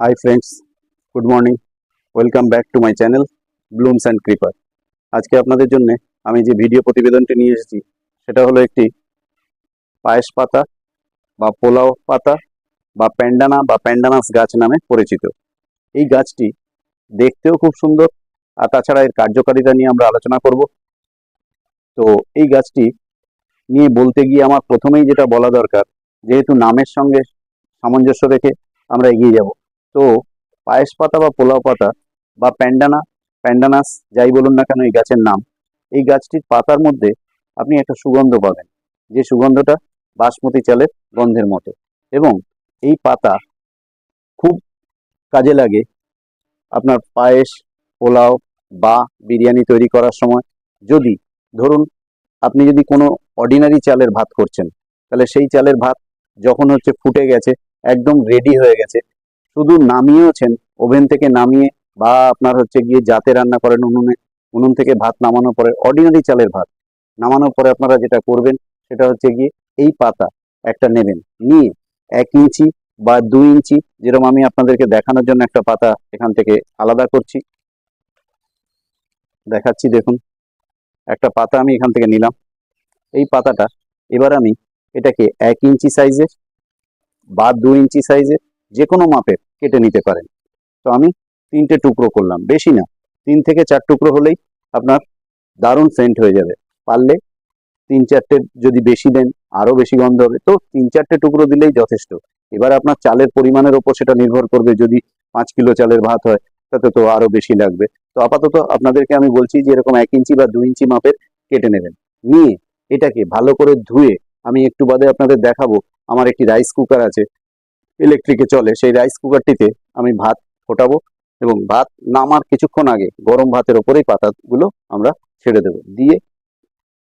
Hi friends good morning welcome back to my channel blooms and creeper আজকে আপনাদের জন্য আমি যে ভিডিও প্রতিবেদনটি নিয়ে এসেছি, সেটা হলো একটি পায়েস পাতা বা পোলাও পাতা বা প্যান্ডানা বা প্যান্ডানাস গাছ নামে পরিচিত। এই গাছটি দেখতেও খুব সুন্দর, আর তাছাড়া এর কার্যকারিতা নিয়ে আমরা আলোচনা করব। তো এই গাছটি নিয়ে বলতে গিয়ে আমার প্রথমেই যেটা বলা দরকার, যেহেতু নামের সঙ্গে সামঞ্জস্য রেখে আমরা এগিয়ে যাব। তো পায়েস পাতা বা পোলাও পাতা বা প্যান্ডানা, প্যান্ডানাস যাই বলুন না কেন এই গাছের নাম, এই গাছটির পাতার মধ্যে আপনি একটা সুগন্ধ পাবেন। যে সুগন্ধটা বাসমতি চালের গন্ধের মতো। এবং এই পাতা খুব কাজে লাগে আপনার পায়েস, পোলাও বা বিরিয়ানি তৈরি করার সময়। যদি ধরুন আপনি যদি কোনো অর্ডিনারি চালের ভাত করছেন, তাহলে সেই চালের ভাত যখন হচ্ছে ফুটে গেছে, একদম রেডি হয়ে গেছে শুধু নামিয়েওছেন, ওভেন থেকে নামিয়ে বা আপনার হচ্ছে গিয়ে জাতে রান্না করেন উনুনে, উনুন থেকে ভাত নামানোর পরে অর্ডিনারি চালের ভাত। নামানোর পরে আপনারা যেটা করবেন, সেটা হচ্ছে গিয়ে এই পাতা একটা নেবেন। নিয়ে এক ইঞ্চি বা দুই ইঞ্চি যেরকম আমি আপনাদেরকে দেখানোর জন্য একটা পাতা এখান থেকে আলাদা করছি। দেখাচ্ছি, দেখুন। একটা পাতা আমি এখান থেকে নিলাম। এই পাতাটা এবার আমি এটাকে এক ইঞ্চি সাইজের বা দু ইঞ্চি সাইজের যে কোনো মাপের কেটে নিতে পারেন। তো আমি তিনটে টুকরো করলাম, বেশি না। তিন থেকে চার টুকরো হলেই আপনার দারুণ সেন্ট হয়ে যাবে। পারলে তিন চারটে যদি বেশি দেন, আরও বেশি গন্ধ হবে। তো তিন চারটে টুকরো দিলেই যথেষ্ট। এবার আপনার চালের পরিমাণের ওপর সেটা নির্ভর করবে। যদি পাঁচ কিলো চালের ভাত হয়, তাতে তো আরও বেশি লাগবে। তো আপাতত আপনাদেরকে আমি বলছি যে এরকম এক ইঞ্চি বা দু ইঞ্চি মাপের কেটে নেবেন। নিয়ে এটাকে ভালো করে ধুয়ে আমি একটু বাদে আপনাদের দেখাবো। আমার একটি রাইস কুকার আছে। ইলেকট্রিকে চলে, সেই রাইস কুকারটিতে আমি ভাত ফোটাবো এবং ভাত নামার কিছুক্ষণ আগে গরম ভাতের ওপরেই পাতাগুলো আমরা ছেড়ে দেবো। দিয়ে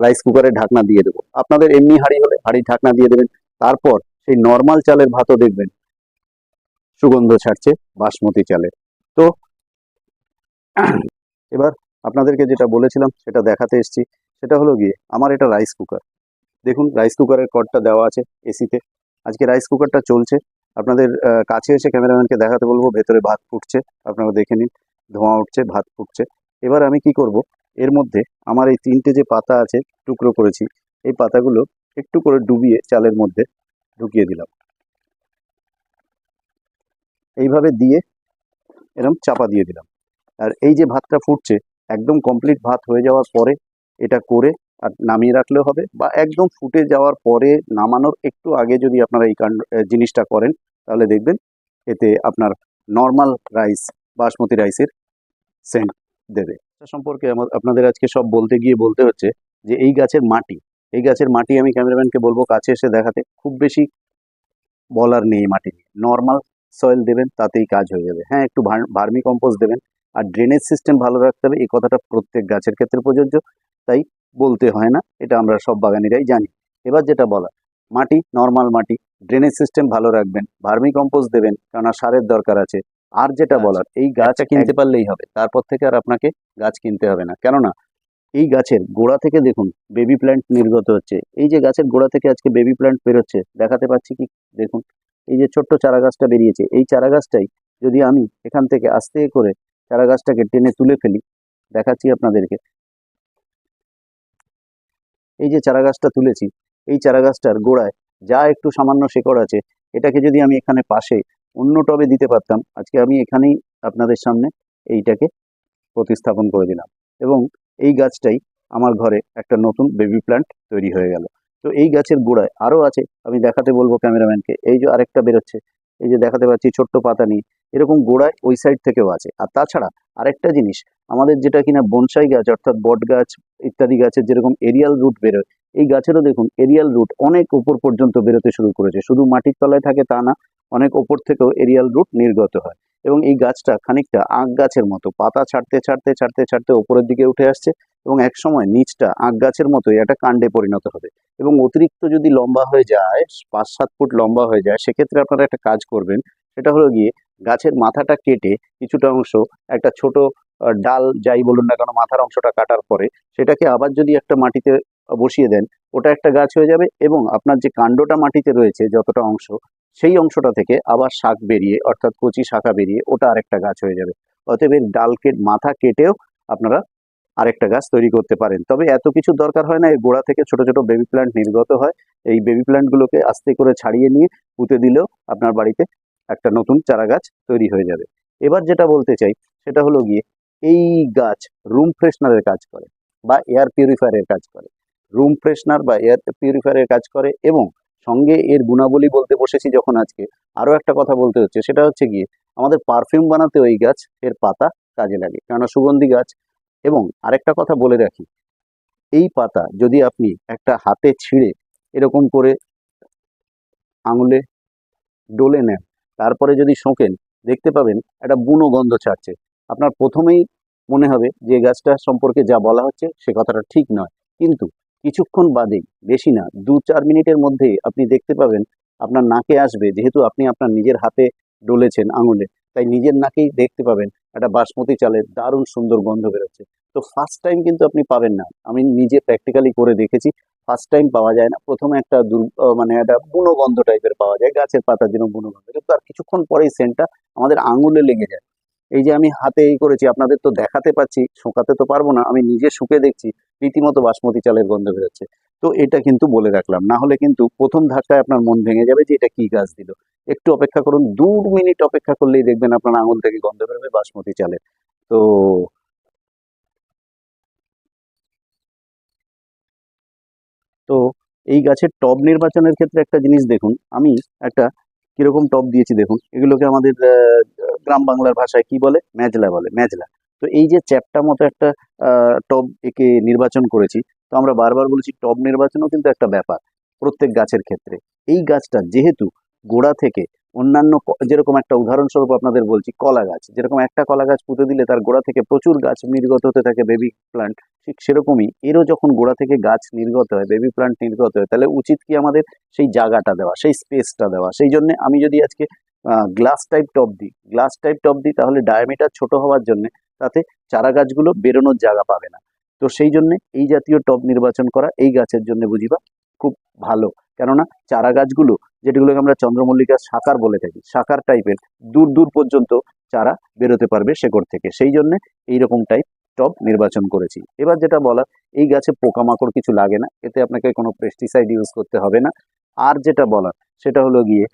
রাইস কুকারের ঢাকনা দিয়ে দেবো। আপনাদের এমনি হাঁড়ি হলে হাঁড়ির ঢাকনা দিয়ে দেবেন। তারপর সেই নর্মাল চালের ভাতও দেখবেন। সুগন্ধ ছাড়ছে বাসমতি চালের। তো এবার আপনাদেরকে যেটা বলেছিলাম সেটা দেখাতে এসেছি। সেটা হলো গিয়ে আমার এটা রাইস কুকার দেখুন রাইস কুকারের কডটা দেওয়া আছে এসিতে আজকে রাইস কুকারটা চলছে। আপনাদের কাছে এসে ক্যামেরাম্যানকে দেখাতে বলব, ভেতরে ভাত ফুটছে, আপনারা দেখে নিন, ধোঁয়া উঠছে, ভাত ফুটছে। এবার আমি কি করব, এর মধ্যে আমার এই তিনটে যে পাতা আছে, টুকরো করেছি, এই পাতাগুলো একটু করে ডুবিয়ে চালের মধ্যে ঢুকিয়ে দিলাম। এইভাবে দিয়ে এরকম চাপা দিয়ে দিলাম। আর এই যে ভাতটা ফুটছে, একদম কমপ্লিট ভাত হয়ে যাওয়ার পরে এটা করে আর নামিয়ে রাখলেও হবে বা একদম ফুটে যাওয়ার পরে নামানোর একটু আগে যদি আপনারা এই কাণ্ড জিনিসটা করেন, তাহলে দেখবেন এতে আপনার নর্মাল রাইস, বাসমতি রাইসের সেন্ট দেবে। সম্পর্কে আপনাদের আজকে সব বলতে গিয়ে বলতে হচ্ছে যে এই গাছের মাটি, এই গাছের মাটি আমি ক্যামেরাম্যানকে বলব কাছে এসে দেখাতে, খুব বেশি বলার নেই মাটি নর্মাল সয়েল দেবেন, তাতেই কাজ হয়ে যাবে। হ্যাঁ একটু ভার্মি কম্পোস্ট দেবেন, আর ড্রেনেজ সিস্টেম ভালো রাখতে হবে এই কথাটা প্রত্যেক গাছের ক্ষেত্রে প্রযোজ্য। তাই বলতে হয় না এটা আমরা সব বাগানিরাই জানি। এবার যেটা বলা মাটি নর্মাল মাটি ড্রেনেজ সিস্টেম ভালো রাখবেন ভার্মি কম্পোস্ট দেবেন কেননা সারের দরকার আছে। আর যেটা বলার এই গাছটা কিনতে পারলেই হবে। তারপর থেকে আর আপনাকে গাছ কিনতে হবে না। কেননা এই গাছের গোড়া থেকে দেখুন বেবি প্ল্যান্ট নির্গত হচ্ছে। এই যে গাছের গোড়া থেকে আজকে বেবি প্ল্যান্ট বেরোচ্ছে দেখাতে পাচ্ছি কি? দেখুন এই যে ছোট্ট চারা গাছটা বেরিয়েছে এই চারা গাছটাই যদি আমি এখান থেকে আস্তে করে চারা গাছটাকে টেনে তুলে ফেলি দেখাচ্ছি আপনাদেরকে। এই যে চারা গাছটা তুলেছি, এই চারা গাছটার গোড়ায় যা একটু সামান্য শেকড় আছে, এটাকে যদি আমি এখানে পাশে অন্য টবে দিতে পারতাম, আজকে আমি এখানেই আপনাদের সামনে এইটাকে প্রতিস্থাপন করে দিলাম। এবং এই গাছটাই আমার ঘরে একটা নতুন বেবি প্ল্যান্ট তৈরি হয়ে গেল। তো এই গাছের গোড়ায় আরও আছে, আমি দেখাতে বলব ক্যামেরাম্যানকে, এই যে আরেকটা বেরোচ্ছে, এই যে দেখাতে পাচ্ছি ছোট্ট পাতা নিয়ে, এরকম গোড়ায় ওই সাইড থেকেও আছে। আর তাছাড়া আরেকটা জিনিস, আমাদের যেটা কিনা বনসাই গাছ, অর্থাৎ বট গাছ ইত্যাদি গাছের যেরকম এরিয়াল রুট বেরোয়, এই গাছেরও দেখুন এরিয়াল রুট অনেক উপর পর্যন্ত বেরোতে শুরু করেছে। শুধু মাটির তলায় থাকে তা না, অনেক ওপর থেকেও এরিয়াল রুট নির্গত হয়। এবং এই গাছটা খানিকটা আখ গাছের মতো, পাতা ছাড়তে ছাড়তে ছাড়তে ছাড়তে ওপরের দিকে উঠে আসছে এবং এক সময় নিচটা আখ গাছের মতোই একটা কাণ্ডে পরিণত হবে। এবং অতিরিক্ত যদি লম্বা হয়ে যায়, পাঁচ সাত ফুট লম্বা হয়ে যায়, সেক্ষেত্রে আপনারা একটা কাজ করবেন, সেটা হলো গিয়ে গাছের মাথাটা কেটে কিছুটা অংশ একটা ছোট ডাল যাই বলুন না কেন, মাথার অংশটা কাটার পরে সেটাকে আবার যদি একটা মাটিতে বসিয়ে দেন, ওটা একটা গাছ হয়ে যাবে এবং আপনার যে কাণ্ডটা মাটিতে রয়েছে যতটা অংশ, সেই অংশটা থেকে আবার শাক বেরিয়ে, অর্থাৎ কচি শাখা বেরিয়ে ওটা আরেকটা গাছ হয়ে যাবে। অতএব এর ডাল কেট মাথা কেটেও আপনারা আরেকটা গাছ তৈরি করতে পারেন। তবে এত কিছু দরকার হয় না, এই গোড়া থেকে ছোট ছোট বেবি প্ল্যান্ট নির্গত হয়। এই বেবি প্ল্যান্টগুলোকে আস্তে করে ছাড়িয়ে নিয়ে পুঁতে দিলেও আপনার বাড়িতে একটা নতুন চারা গাছ তৈরি হয়ে যাবে। এবার যেটা বলতে চাই, সেটা হলো গিয়ে এই গাছ রুম ফ্রেশনারের কাজ করে বা এয়ার পিউরিফায়ারের কাজ করে। রুম ফ্রেশনার বা এয়ার পিউরিফায়ারের কাজ করে এবং সঙ্গে এর গুণাবলী বলতে বসেছি যখন আজকে আরও একটা কথা বলতে হচ্ছে, সেটা হচ্ছে গিয়ে আমাদের পারফিউম বানাতে ওই গাছ এর পাতা কাজে লাগে। কেননা সুগন্ধি গাছ এবং আরেকটা কথা বলে রাখি, এই পাতা যদি আপনি একটা হাতে ছিঁড়ে এরকম করে আঙুলে ডলে নেন, তারপরে যদি শোকেন, দেখতে পাবেন একটা বুনো গন্ধ ছাড়ছে। আপনার প্রথমেই মনে হবে যে গাছটা সম্পর্কে যা বলা হচ্ছে সে কথাটা ঠিক নয়। কিন্তু কিছুক্ষণ বাদেই, বেশি না, দু চার মিনিটের মধ্যেই আপনি দেখতে পাবেন আপনার নাকে আসবে, যেহেতু আপনি আপনার নিজের হাতে ডলেছেন আঙুলে, তাই নিজের নাকেই দেখতে পাবেন একটা বাসমতি চালের দারুণ সুন্দর গন্ধ বেরোচ্ছে। তো ফার্স্ট টাইম কিন্তু আপনি পাবেন না। আমি নিজে প্র্যাকটিক্যালি করে দেখেছি ফার্স্ট টাইম পাওয়া যায় না। প্রথমে একটা মানে একটা বুনো গন্ধ টাইপের পাওয়া যায়, গাছের পাতার যেন বুনো গন্ধ। কিন্তু আর কিছুক্ষণ পরেই সেন্টটা আমাদের আঙুলে লেগে যায়। এই যে আমি হাতে এই করেছি, আপনাদের তো দেখাতে পাচ্ছি, শোকাতে তো পারব না, আমি নিজে শুকে দেখছি, রীতিমতো বাসমতি চালের গন্ধ বেরোচ্ছে। তো এটা কিন্তু বলে রাখলাম, না হলে কিন্তু প্রথম ধাক্কায় আপনার মন ভেঙে যাবে যে এটা কি গাছ দিল। একটু অপেক্ষা করুন, দু মিনিট অপেক্ষা করলেই দেখবেন আপনার আঙুল থেকে গন্ধ বেরোবে বাসমতি চালের। তো তো এই গাছের টব নির্বাচনের ক্ষেত্রে একটা জিনিস দেখুন, আমি একটা কীরকম টপ দিয়েছি দেখুন। এগুলোকে আমাদের গ্রাম বাংলার ভাষায় কি বলে? মেজলা বলে, মেজলা। তো এই যে চ্যাপটা মতো একটা টব একে নির্বাচন করেছি, তো আমরা বারবার বলেছি টব নির্বাচনও কিন্তু একটা ব্যাপার প্রত্যেক গাছের ক্ষেত্রে। এই গাছটা যেহেতু গোড়া থেকে অন্যান্য যেরকম একটা উদাহরণস্বরূপ আপনাদের বলছি, কলা গাছ। যেরকম একটা কলা গাছ পুঁতে দিলে তার গোড়া থেকে প্রচুর গাছ নির্গত হতে থাকে বেবি প্লান্ট ঠিক সেরকমই এরও যখন গোড়া থেকে গাছ নির্গত হয় বেবি প্লান্ট নির্গত হয়, তাহলে উচিত কি আমাদের সেই জায়গাটা দেওয়া, সেই স্পেসটা দেওয়া? সেই জন্য আমি যদি আজকে গ্লাস টাইপ টপ দিই গ্লাস টাইপ টপ দিই, তাহলে ডায়ামিটার ছোট হওয়ার জন্য তাতে চারা গাছগুলো বেরোনোর জায়গা পাবে না। তো সেই জন্য এই জাতীয় টব নির্বাচন করা, এই গাছের জন্য বুঝিবা খুব ভালো। কেননা চারা গাছগুলো যেগুলোকে আমরা চন্দ্রমল্লিকা সাকার বলে থাকি সাকার টাইপের, দূর দূর পর্যন্ত চারা বেরোতে পারবে শেকড় থেকে। সেই জন্য এইরকম টাইপ টব নির্বাচন করেছি। এবার যেটা বলার, এই গাছে পোকামাকড় কিছু লাগে না, এতে আপনাকে কোনো পেস্টিসাইড ইউজ করতে হবে না। আর যেটা বলার, সেটা হলো গিয়ে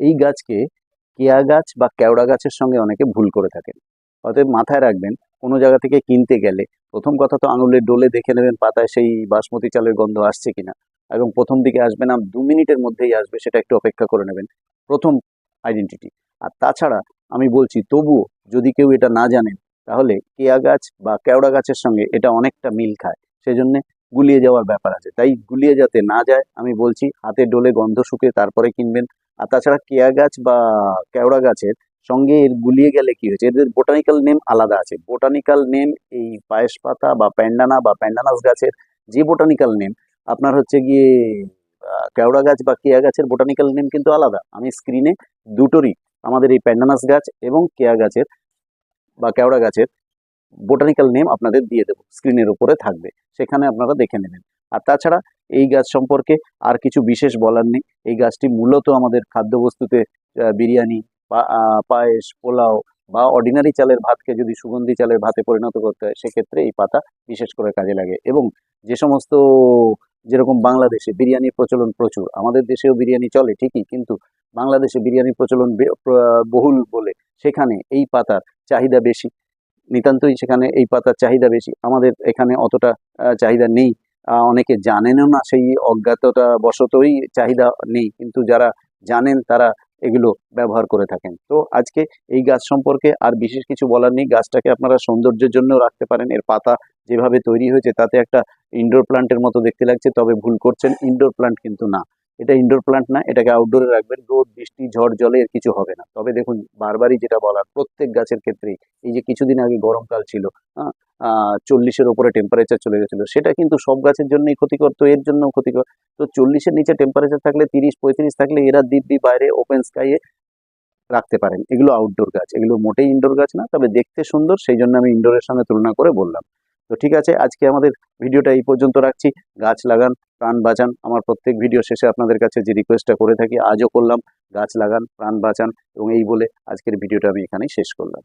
এই গাছকে কেয়া গাছ বা কেওড়া গাছের সঙ্গে অনেকে ভুল করে থাকেন। অতএব মাথায় রাখবেন কোনো জায়গা থেকে কিনতে গেলে প্রথম কথা তো আঙুলের ডোলে দেখে নেবেন পাতায় সেই বাসমতি চালের গন্ধ আসছে কিনা এবং প্রথম দিকে আসবে না, দু মিনিটের মধ্যেই আসবে সেটা একটু অপেক্ষা করে নেবেন, প্রথম আইডেন্টিটি আর তাছাড়া আমি বলছি, তবুও যদি কেউ এটা না জানেন তাহলে কেয়া গাছ বা কেওড়া গাছের সঙ্গে এটা অনেকটা মিল খায়, সেজন্য গুলিয়ে যাওয়ার ব্যাপার আছে। তাই গুলিয়ে যাতে না যায়, আমি বলছি হাতে ডোলে গন্ধ শুকে তারপরে কিনবেন। আর তাছাড়া কেয়া গাছ বা কেওড়া গাছের সঙ্গে এর গুলিয়ে গেলে কি হয়েছে? এদের বোটানিক্যাল নেম আলাদা আছে। বোটানিক্যাল নেম এই পায়েস পাতা বা প্যান্ডানা বা প্যান্ডানাস গাছের যে বোটানিক্যাল নেম আপনার হচ্ছে গিয়ে কেওড়া গাছ বা কেয়া গাছের বোটানিক্যাল নেম কিন্তু আলাদা। আমি স্ক্রিনে দুটোরই আমাদের এই প্যান্ডানাস গাছ এবং কেয়া গাছের বা কেওড়া গাছের বোটানিক্যাল নেম আপনাদের দিয়ে দেবো। স্ক্রিনের উপরে থাকবে। সেখানে আপনারা দেখে নেবেন। আর তাছাড়া এই গাছ সম্পর্কে আর কিছু বিশেষ বলার নেই। এই গাছটি মূলত আমাদের খাদ্যবস্তুতে বিরিয়ানি পায়েস, পোলাও বা অর্ডিনারি চালের ভাতকে যদি সুগন্ধি চালের ভাতে পরিণত করতে হয়, সেক্ষেত্রে এই পাতা বিশেষ করে কাজে লাগে। এবং যে সমস্ত যেরকম বাংলাদেশে বিরিয়ানির প্রচলন প্রচুর, আমাদের দেশেও বিরিয়ানি চলে ঠিকই, কিন্তু বাংলাদেশে বিরিয়ানির প্রচলন বহুল বলে সেখানে এই পাতার চাহিদা বেশি। নিতান্তই সেখানে এই পাতার চাহিদা বেশি। আমাদের এখানে অতটা চাহিদা নেই। অনেকে জানেনও না সেই অজ্ঞাতটা বশতই চাহিদা নেই। কিন্তু যারা জানেন তারা এগুলো ব্যবহার করে থাকেন। তো আজকে এই গাছ সম্পর্কে আর বিশেষ কিছু বলার নেই। গাছটাকে আপনারা সৌন্দর্যের জন্য রাখতে পারেন। এর পাতা যেভাবে তৈরি হয়েছে তাতে একটা ইনডোর প্লান্টের মতো দেখতে লাগছে। তবে ভুল করছেন ইনডোর প্লান্ট কিন্তু না। এটা ইনডোর প্লান্ট না, এটাকে আউটডোরে রাখবেন, রোদ, বৃষ্টি, ঝড়, জলে এর কিছু হবে না। তবে দেখুন, বারবারই যেটা বলার, প্রত্যেক গাছের ক্ষেত্রেই এই যে কিছুদিন আগে গরমকাল ছিল হ্যাঁ চল্লিশের ওপরে টেম্পারেচার চলে গেছিল, সেটা কিন্তু সব গাছের জন্যই ক্ষতিকর, তো এর জন্য ক্ষতিকর। তো চল্লিশের নিচে টেম্পারেচার থাকলে, তিরিশ, পঁয়ত্রিশ থাকলে, এরা দিব্যি বাইরে ওপেন স্কাইয়ে রাখতে পারেন। এগুলো আউটডোর গাছ, এগুলো মোটেই ইনডোর গাছ না, তবে দেখতে সুন্দর, সেই জন্য আমি ইনডোরের সঙ্গে তুলনা করে বললাম। তো ঠিক আছে, আজকে আমাদের ভিডিওটা এই পর্যন্ত রাখছি। গাছ লাগান, প্রাণ বাঁচান। আমার প্রত্যেক ভিডিও শেষে আপনাদের কাছে যে রিকোয়েস্টটা করে থাকি, আজও করলাম। গাছ লাগান, প্রাণ বাঁচান এবং এই বলে আজকের ভিডিওটা আমি এখানেই শেষ করলাম।